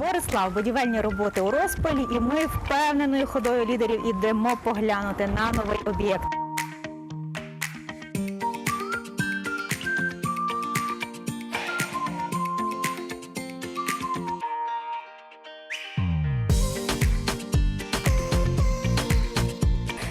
Борислав, будівельні роботи у розпалі, і ми впевненою ходою лідерів ідемо поглянути на новий об'єкт.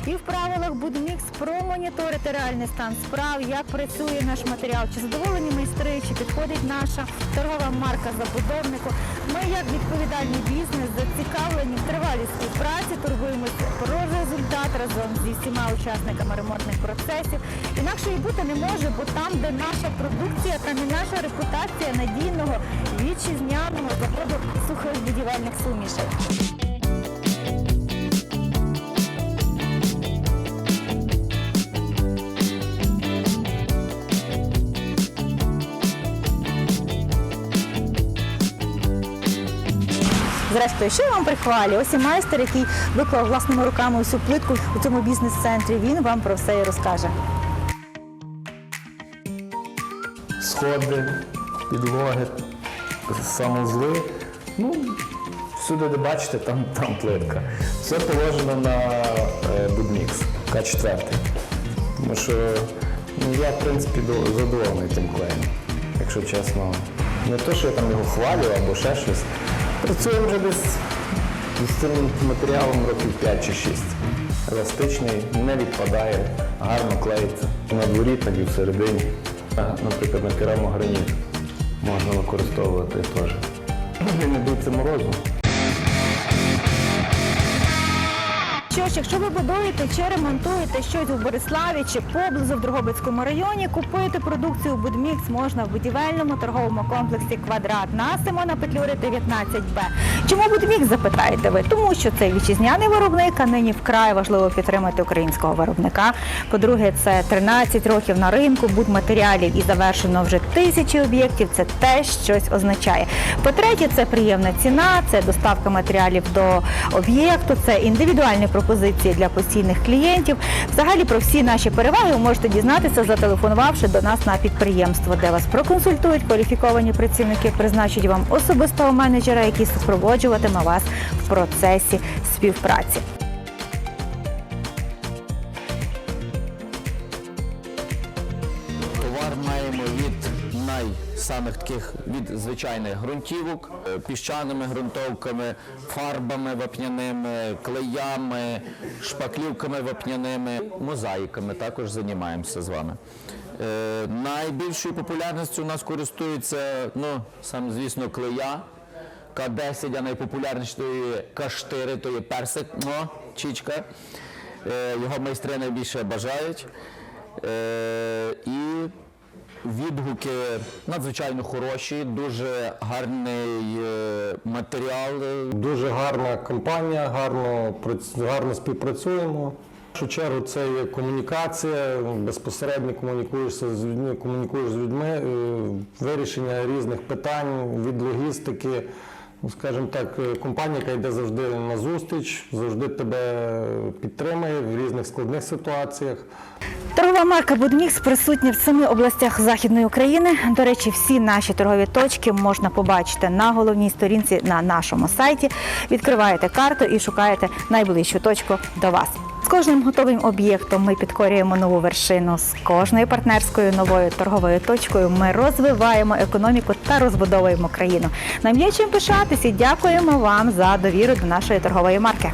І в правилах Будмікс промоніторити реальний стан справ, як працює наш матеріал, чи задоволені майстри, чи підходить наша торгова марка забудовнику. Ми, як відповідальний бізнес, зацікавлені в тривалій співпраці, торгуємося про результат разом зі всіма учасниками ремонтних процесів. Інакше і бути не може, бо там, де наша продукція, там і наша репутація надійного вітчизняного заводу сухих будівельних сумішей. Зрештою, що я вам прихвалю? Ось і майстер, який виклав власними руками усю плитку у цьому бізнес-центрі. Він вам про все і розкаже. сходи, підлоги, санузли. Ну, всюди, де бачите, там, там плитка. Все положено на е, Будмікс К4. Тому що ну, я, в принципі, до- задоволений тим клеєм, якщо чесно. Не те, що я там його хвалю або ще щось. Працюємо вже десь з цим матеріалом років 5 чи 6. Еластичний, не відпадає, гарно клеїться. На дворі, так і всередині. Наприклад, на керамограніт можна використовувати теж. Він не дуться морозу. Що ж, якщо ви будуєте чи ремонтуєте щось у Бориславі чи поблизу в Дрогобицькому районі, купити продукцію Будмікс можна в будівельному торговому комплексі Квадрат на Симона Петлюри 19Б. Чому Будмікс, запитаєте ви? Тому що це вітчизняний виробник, а нині вкрай важливо підтримати українського виробника. По-друге, це 13 років на ринку будматеріалів і завершено вже тисячі об'єктів. Це теж щось означає. По-третє, це приємна ціна, це доставка матеріалів до об'єкту, це індивідуальні пропозиції для постійних клієнтів. Взагалі про всі наші переваги ви можете дізнатися, зателефонувавши до нас на підприємство, де вас проконсультують кваліфіковані працівники, призначать вам особистого менеджера, який супроводжуватиме вас в процесі співпраці. Товар маємо від найсамих таких від звичайних ґрунтівок, е, піщаними ґрунтовками, фарбами вапняними, клеями, шпаклівками вапняними, мозаїками також займаємося з вами. Е, найбільшою популярністю у нас користується, ну, сам звісно, клея. К10, а найпопулярнішою К4, то є персик, о, чічка. Е, його майстри найбільше бажають. Е, і відгуки надзвичайно хороші, дуже гарний е, матеріал. Дуже гарна компанія, гарно, гарно співпрацюємо. В першу чергу це є комунікація, безпосередньо комунікуєшся з людьми, комунікуєш з людьми, е, вирішення різних питань від логістики. Ну, Скажімо так, е, компанія, яка йде завжди на зустріч, завжди тебе підтримує в різних складних ситуаціях. Торгова марка Будмікс присутня в семи областях Західної України. До речі, всі наші торгові точки можна побачити на головній сторінці на нашому сайті. Відкриваєте карту і шукаєте найближчу точку до вас. З кожним готовим об'єктом ми підкорюємо нову вершину. З кожною партнерською новою торговою точкою ми розвиваємо економіку та розбудовуємо країну. Нам є чим пишатися. Дякуємо вам за довіру до нашої торгової марки.